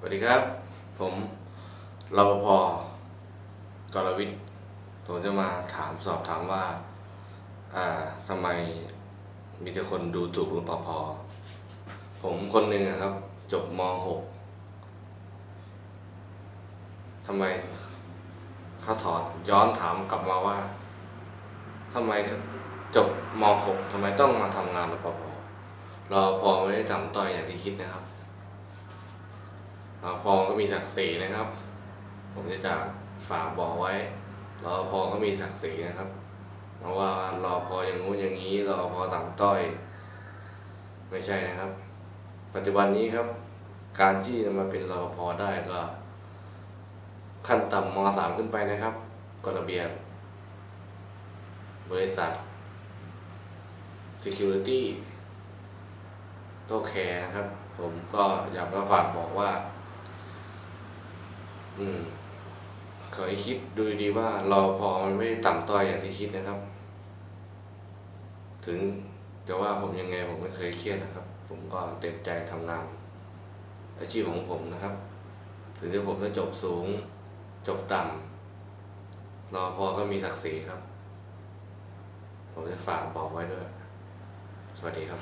สวัสดีครับ ผมรปภกรวิทย์ผมจะมาถามสอบถามว่า อ่าทำไมมีแต่คนดูถูกรปภผมคนหนึ่งอะครับ จบม .6 ทำไมเขาถอนย้อนถามกลับมาว่าทำไมจบม .6 ทำไมต้องมาทำงานรปภรปภไม่ได้ทำต้อยอย่างที่คิดนะครับ รอพอก็มีศักดิ์ศรีนะครับ ผมจะจะฝากบอกไว้รอพอก็มีศักดิ์ศรีนะครับเพราะว่ารอพออย่างงู้นอย่างนี้รอพอต่ำต้อย ไม่ใช่นะครับ ปัจจุบันนี้ครับ การที่จะมาเป็นรอพอได้ก็ขั้นต่ำมสามขึ้นไปนะครับกฎระเบียบบริษัท Security โตแคร์นะครับ ผมก็อยากมาฝากบอกว่า อืมขอให้คิดดูดีว่ารอพอมันไม่ได้ต่ำต้อยอย่างที่คิดนะครับ ถึงจะว่าผมยังไงผมไม่เคยเครียดนะครับ ผมก็เต็มใจทำงาน อาชีพของผมนะครับ ถึงที่ผมจะจบสูง จบต่ำรอพอก็มีศักดิ์ศรีครับ ผมจะฝากบอกไว้ด้วย สวัสดีครับ